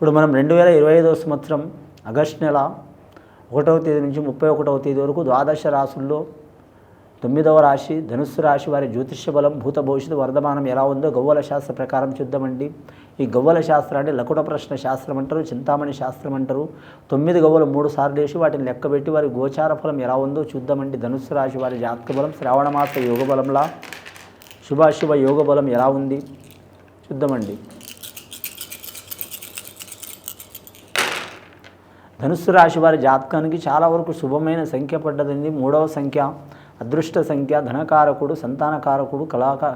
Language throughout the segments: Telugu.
ఇప్పుడు మనం రెండు వేల ఇరవై ఐదవ సంవత్సరం ఆగస్ట్ నెల ఒకటవ తేదీ నుంచి ముప్పై ఒకటవ తేదీ వరకు ద్వాదశ రాసుల్లో తొమ్మిదవ రాశి ధనుస్సు రాశి వారి జ్యోతిష్య బలం భూత భవిష్యత్తు వర్ధమానం ఎలా ఉందో గవ్వల శాస్త్ర ప్రకారం చూద్దామండి. ఈ గవ్వల శాస్త్రాన్ని లకుట ప్రశ్న శాస్త్రం అంటారు చింతామణి శాస్త్రం అంటారు. తొమ్మిది గవ్వలు మూడు సార్లు వేసి వాటిని లెక్కబెట్టి వారి గోచార ఫలం ఎలా ఉందో చూద్దామండి. ధనుస్సు రాశి వారి జాతక బలం శ్రావణమాస యోగ బలంలా శుభాశుభ యోగ బలం ఎలా ఉంది చూద్దామండి. ధనుస్సు రాశి వారి జాతకానికి చాలా వరకు శుభమైన సంఖ్య పడ్డదండి. మూడవ సంఖ్య అదృష్ట సంఖ్య ధనకారకుడు సంతానకారకుడు కళాకా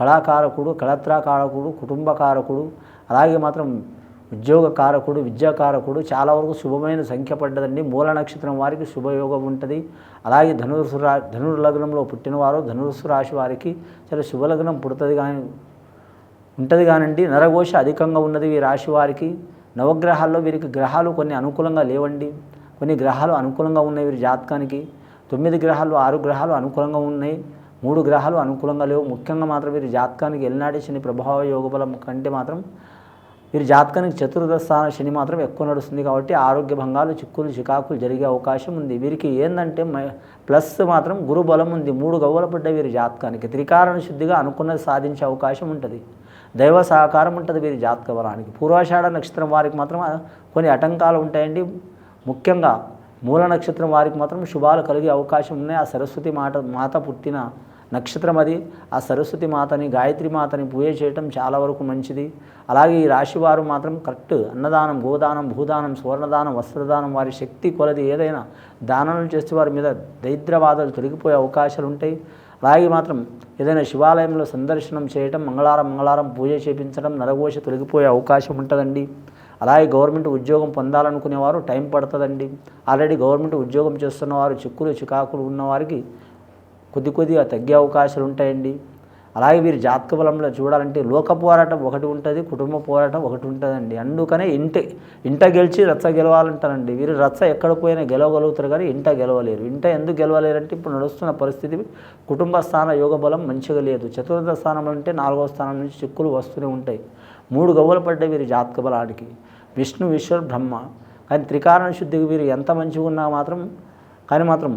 కళాకారకుడు కళత్రాకారకుడు కుటుంబకారకుడు అలాగే మాత్రం ఉద్యోగకారకుడు విద్యాకారకుడు చాలా వరకు శుభమైన సంఖ్య పడ్డదండి. మూల నక్షత్రం వారికి శుభయోగం ఉంటుంది. అలాగే ధనుసు రా ధనుర్లగ్నంలో పుట్టినవారు ధనుస్సు రాశి వారికి చాలా శుభలగ్నం పుడుతుంది కానీ ఉంటుంది కానండి నరఘోష అధికంగా ఉన్నది ఈ రాశి వారికి. నవగ్రహాల్లో వీరికి గ్రహాలు కొన్ని అనుకూలంగా లేవండి. కొన్ని గ్రహాలు అనుకూలంగా ఉన్నాయి వీరి జాతకానికి. తొమ్మిది గ్రహాలు ఆరు గ్రహాలు అనుకూలంగా ఉన్నాయి. మూడు గ్రహాలు అనుకూలంగా లేవు. ముఖ్యంగా మాత్రం వీరి జాతకానికి ఎల్నాటి శని ప్రభావ యోగబలం కంటే మాత్రం వీరి జాతకానికి చతుర్థ స్థాన శని మాత్రం ఎక్కువ నడుస్తుంది కాబట్టి ఆరోగ్య భంగాలు చిక్కులు చికాకులు జరిగే అవకాశం ఉంది. వీరికి ఏంటంటే మ- ప్లస్ మాత్రం గురు బలం ఉంది. మూడు గవ్వల పడ్డ వీరి జాతకానికి. త్రికారణ శుద్ధిగా అనుకున్నది సాధించే అవకాశం ఉంటుంది. దైవ సహకారం ఉంటుంది వీరి జాతక బలానికి. పూర్వాషాఢ నక్షత్రం వారికి మాత్రం కొన్ని ఆటంకాలు ఉంటాయండి. ముఖ్యంగా మూల నక్షత్రం వారికి మాత్రం శుభాలు కలిగే అవకాశం ఉన్నాయి. ఆ సరస్వతి మాట మాత పుట్టిన నక్షత్రం అది. ఆ సరస్వతి మాతని గాయత్రి మాతని పూజ చేయటం చాలా వరకు మంచిది. అలాగే ఈ రాశి వారు మాత్రం కరెక్ట్ అన్నదానం గోదానం భూదానం సువర్ణదానం వస్త్రదానం వారి శక్తి కొలది ఏదైనా దానాలు చేస్తే వారి మీద దరిద్రవాదాలు తొలగిపోయే అవకాశాలు ఉంటాయి. అలాగే మాత్రం ఏదైనా శివాలయంలో సందర్శనం చేయటం మంగళవారం మంగళవారం పూజ చేపించడం నరఘోష తొలగిపోయే అవకాశం ఉంటుందండి. అలాగే గవర్నమెంట్ ఉద్యోగం పొందాలనుకునేవారు టైం పడుతుందండి. ఆల్రెడీ గవర్నమెంట్ ఉద్యోగం చేస్తున్నవారు చిక్కులు చికాకులు ఉన్నవారికి కొద్ది కొద్దిగా తగ్గే అవకాశాలు ఉంటాయండి అలాగే వీరి జాతక బలంలో చూడాలంటే లోక పోరాటం ఒకటి ఉంటుంది కుటుంబ పోరాటం ఒకటి ఉంటుందండి. అందుకనే ఇంట ఇంట గెలిచి రచ్చ గెలవాలంటారండి. వీరు రచ్చ ఎక్కడ పోయినా గెలవగలుగుతారు కానీ ఇంట గెలవలేరు. ఇంట ఎందుకు గెలవలేరంటే ఇప్పుడు నడుస్తున్న పరిస్థితి కుటుంబ స్థాన యోగ బలం మంచిగా లేదు. చతుర్థ స్థానం అంటే నాలుగవ స్థానం నుంచి చిక్కులు వస్తూనే ఉంటాయి. మూడు గవ్వలు పడ్డాయి వీరి జాతక బలానికి. విష్ణు విశ్వర్ బ్రహ్మ. కానీ త్రికారణ శుద్ధికి వీరు ఎంత మంచిగా ఉన్నా మాత్రం కానీ మాత్రం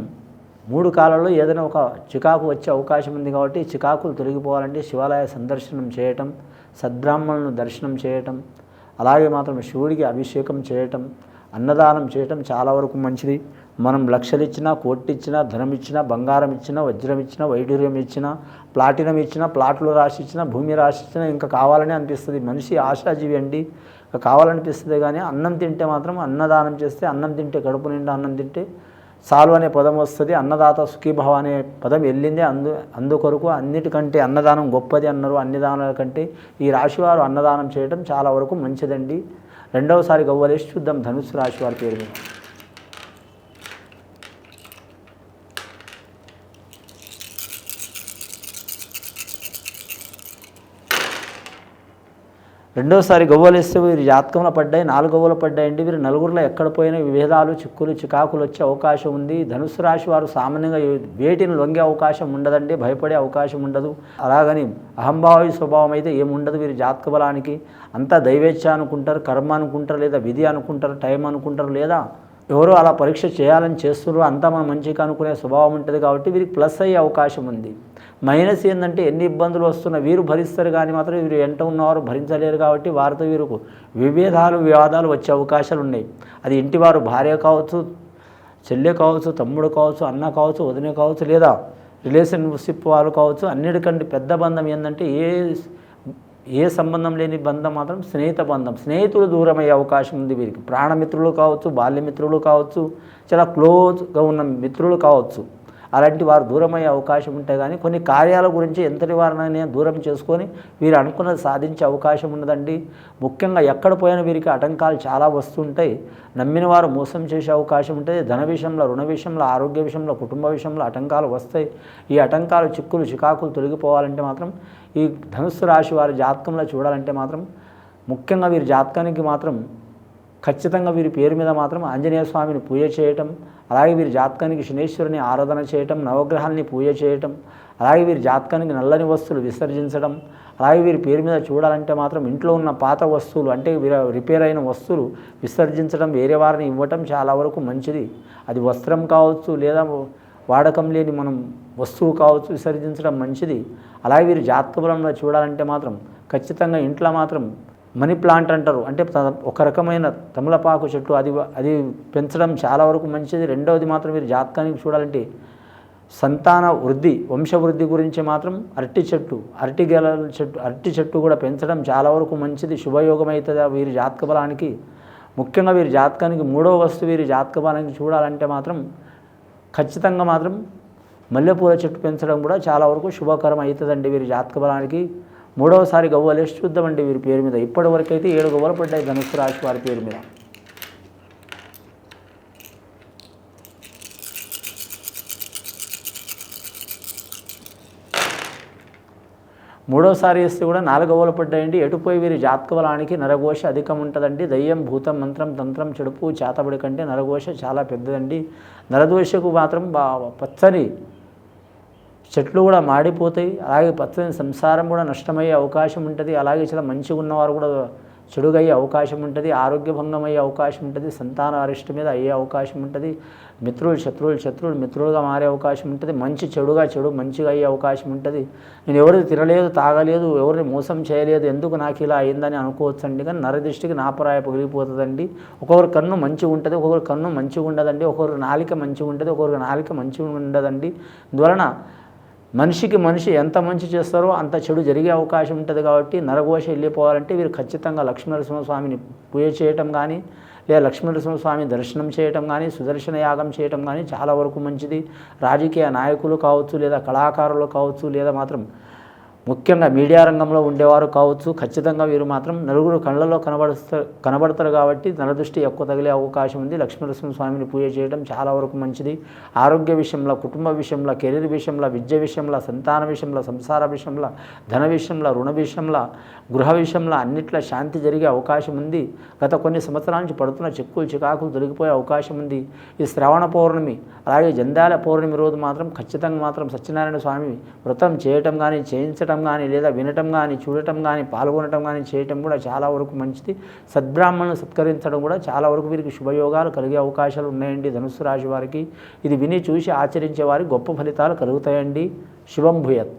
మూడు కాలాల్లో ఏదైనా ఒక చికాకు వచ్చే అవకాశం ఉంది కాబట్టి చికాకులు తొలగిపోవాలంటే శివాలయ సందర్శనం చేయటం సద్బ్రాహ్మణులను దర్శనం చేయటం అలాగే మాత్రం శివుడికి అభిషేకం చేయటం అన్నదానం చేయటం చాలా వరకు మంచిది. మనం లక్షలు ఇచ్చినా కోట్లు ఇచ్చినా ధనం ఇచ్చినా బంగారం ఇచ్చినా వజ్రం ఇచ్చినా వైడూర్యం ఇచ్చినా ప్లాటినం ఇచ్చినా ప్లాట్లు రాసి ఇచ్చినా భూమి రాసి ఇచ్చినా ఇంకా కావాలని అనిపిస్తుంది. మనిషి ఆశాజీవి అండి. కావాలనిపిస్తుంది కానీ అన్నం తింటే మాత్రం అన్నదానం చేస్తే అన్నం తింటే కడుపు నిండా అన్నం తింటే సాల్వ్ అనే పదం వస్తుంది అన్నదాత సుఖీభవ అనే పదం వెళ్ళిందే అందు అందుకొరకు అన్నిటికంటే అన్నదానం గొప్పది అన్నారు. అన్ని దానాల కంటే ఈ రాశివారు అన్నదానం చేయడం చాలా వరకు మంచిదండి. రెండవసారి గవ్వలేసి చూద్దాం. ధనుసు రాశి వారి పేరు మీద. రెండోసారి గవ్వలేస్తే వీరి జాతకంలో పడ్డాయి నాలుగు గవ్వలు పడ్డాయండి వీరు నలుగురిలో ఎక్కడ పోయినా విభేదాలు చిక్కులు చికాకులు వచ్చే అవకాశం ఉంది. ధనుసు రాశి వారు సామాన్యంగా వేటిని లొంగే అవకాశం ఉండదండి భయపడే అవకాశం ఉండదు. అలాగని అహంభావి స్వభావం అయితే ఏముండదు వీరి జాతక బలానికి. అంతా దైవేచ్ఛ అనుకుంటారు కర్మ అనుకుంటారు లేదా విధి అనుకుంటారు టైం అనుకుంటారు లేదా ఎవరు అలా పరీక్ష చేయాలని చేస్తున్నారు అంతా మనం మంచిగా అనుకునే స్వభావం ఉంటుంది కాబట్టి వీరికి ప్లస్ అయ్యే అవకాశం ఉంది. మైనస్ ఏంటంటే ఎన్ని ఇబ్బందులు వస్తున్నా వీరు భరిస్తారు కానీ మాత్రం వీరు ఎంట ఉన్నవారు భరించలేరు కాబట్టి వారితో వీరుకు విభేదాలు వివాదాలు వచ్చే అవకాశాలు ఉన్నాయి. అది ఇంటి వారు భార్య కావచ్చు చెల్లె కావచ్చు తమ్ముడు కావచ్చు అన్న కావచ్చు వదిన కావచ్చు లేదా రిలేషన్షిప్ వాళ్ళు కావచ్చు అన్నిటికంటే పెద్ద బంధం ఏంటంటే ఏ ఏ సంబంధం లేని బంధం మాత్రం స్నేహిత బంధం. స్నేహితులు దూరమయ్యే అవకాశం ఉంది వీరికి. ప్రాణమిత్రులు కావచ్చు బాల్యమిత్రులు కావచ్చు చాలా క్లోజ్గా ఉన్న మిత్రులు కావచ్చు. అలాంటి వారు దూరమయ్యే అవకాశం ఉంటే కానీ కొన్ని కార్యాల గురించి ఎంతటి వారినైనా దూరం చేసుకొని వీరు అనుకున్నది సాధించే అవకాశం ఉన్నదండి. ముఖ్యంగా ఎక్కడ పోయినా వీరికి ఆటంకాలు చాలా వస్తుంటాయి. నమ్మిన వారు మోసం చేసే అవకాశం ఉంటుంది. ధన విషయంలో రుణ విషయంలో ఆరోగ్య విషయంలో కుటుంబ విషయంలో ఆటంకాలు వస్తాయి. ఈ ఆటంకాలు చిక్కులు చికాకులు తొలగిపోవాలంటే మాత్రం ఈ ధనుస్సు రాశి వారి జాతకంలో చూడాలంటే మాత్రం ముఖ్యంగా వీరి జాతకానికి మాత్రం ఖచ్చితంగా వీరి పేరు మీద మాత్రం ఆంజనేయ స్వామిని పూజ చేయటం అలాగే వీరి జాతకానికి శనేశ్వరుని ఆరాధన చేయటం నవగ్రహాన్ని పూజ చేయటం అలాగే వీరి జాతకానికి నల్లని వస్తువులు విసర్జించడం అలాగే వీరి పేరు మీద చూడాలంటే మాత్రం ఇంట్లో ఉన్న పాత వస్తువులు అంటే వీర- రిపేర్ అయిన వస్తువులు విసర్జించడం వేరే వారిని ఇవ్వటం చాలా వరకు మంచిది. అది వస్త్రం కావచ్చు లేదా వాడకం లేని మనం వస్తువు కావచ్చు విసర్జించడం మంచిది. అలాగే వీరి జాతక బలంలో చూడాలంటే మాత్రం ఖచ్చితంగా ఇంట్లో మాత్రం మనీ ప్లాంట్ అంటారు. అంటే త- ఒక రకమైన తమలపాకు చెట్టు అది అది పెంచడం చాలా వరకు మంచిది. రెండవది మాత్రం మీరు జాతకానికి చూడాలంటే సంతాన వృద్ధి వంశవృద్ధి గురించి మాత్రం అరటి చెట్టు అరటి గెల చెట్టు అరటి చెట్టు కూడా పెంచడం చాలా వరకు మంచిది. శుభయోగం అవుతుంది వీరి జాతక బలానికి? ముఖ్యంగా వీరి జాతకానికి మూడవ వస్తువు వీరి జాతక బలానికి చూడాలంటే మాత్రం ఖచ్చితంగా మాత్రం మల్లెపూల చెట్టు పెంచడం కూడా చాలా వరకు శుభకరం అవుతుందండి వీరి జాతక బలానికి. మూడవసారి గవ్వలేసి చూద్దామండి వీరి పేరు మీద. ఇప్పటి వరకు అయితే ఏడు గవ్వలు పడ్డాయి ధనుసు రాశి వారి పేరు మీద. మూడోసారి వేస్తే కూడా నాలుగు గవ్వలు పడ్డాయండి. ఎటుపోయి వీరి జాతకవలానికి నరఘోష అధికం ఉంటుందండి. దయ్యం భూతం మంత్రం తంత్రం చెడుపు చేతబడి కంటే నరఘోష చాలా పెద్దదండి. నరదోషకు మాత్రం బా పచ్చని చెట్లు కూడా మాడిపోతాయి. అలాగే పచ్చని సంసారం కూడా నష్టమయ్యే అవకాశం ఉంటుంది. అలాగే చాలా మంచిగా ఉన్నవారు కూడా చెడుగయ్యే అవకాశం ఉంటుంది. ఆరోగ్య భంగం అయ్యే అవకాశం ఉంటుంది. సంతాన అరిష్ట మీద అయ్యే అవకాశం ఉంటుంది. మిత్రులు శత్రువులు శత్రువులు మిత్రులుగా మారే అవకాశం ఉంటుంది. మంచి చెడుగా చెడు మంచిగా అయ్యే అవకాశం ఉంటుంది. నేను ఎవరిని తినలేదు తాగలేదు ఎవరిని మోసం చేయలేదు ఎందుకు నాకు ఇలా అయిందని అనుకోవచ్చండి. కానీ నరదృష్టికి నాపరాయ పగిలిపోతుందండి. ఒక్కొక్కరి కన్ను మంచిగా ఉంటుంది ఒక్కొక్కరి కన్ను మంచిగా ఉండదండి. ఒక్కొక్కరి నాలిక మంచిగా ఉంటుంది ఒక్కొక్కరు నాలిక మంచిగా ఉండదండి. అందువలన మనిషికి మనిషి ఎంత మంచి చేస్తారో అంత చెడు జరిగే అవకాశం ఉంటుంది కాబట్టి నరఘోష వెళ్ళిపోవాలంటే వీరు ఖచ్చితంగా లక్ష్మీనరసింహస్వామిని పూజ చేయటం కానీ లేదా లక్ష్మీనరసింహస్వామి దర్శనం చేయటం కానీ సుదర్శన యాగం చేయటం కానీ చాలా వరకు మంచిది. రాజకీయ నాయకులు కావచ్చు లేదా కళాకారులు కావచ్చు లేదా మాత్రం ముఖ్యంగా మీడియా రంగంలో ఉండేవారు కావచ్చు ఖచ్చితంగా వీరు మాత్రం నలుగురు కళ్ళలో కనబడుస్తారు కనబడతారు కాబట్టి నరదృష్టి ఎక్కువ తగిలే అవకాశం ఉంది. లక్ష్మీనరసింహ స్వామిని పూజ చేయడం చాలా వరకు మంచిది. ఆరోగ్య విషయంలో కుటుంబ విషయంలో కెరీర్ విషయంలో విద్య విషయంలో సంతాన విషయంలో సంసార విషయంలో ధన విషయంలో రుణ విషయంలో గృహ విషయంలో అన్నిట్లో శాంతి జరిగే అవకాశం ఉంది. గత కొన్ని సంవత్సరాల నుంచి పడుతున్న చిక్కులు చికాకులు తొలగిపోయే అవకాశం ఉంది. ఈ శ్రవణ పౌర్ణమి అలాగే జందాల పౌర్ణమి రోజు మాత్రం ఖచ్చితంగా మాత్రం సత్యనారాయణ స్వామి వ్రతం చేయటం కానీ చేయించటం కానీ లేదా వినటం కానీ చూడటం కానీ పాల్గొనటం కానీ చేయటం కూడా చాలా వరకు మంచిది. సద్బ్రాహ్మణులు సత్కరించడం కూడా చాలా వరకు వీరికి శుభయోగాలు కలిగే అవకాశాలు ఉన్నాయండి ధనుసు రాశి వారికి. ఇది విని చూసి ఆచరించే వారికి గొప్ప ఫలితాలు కలుగుతాయండి. శుభం భూయత్.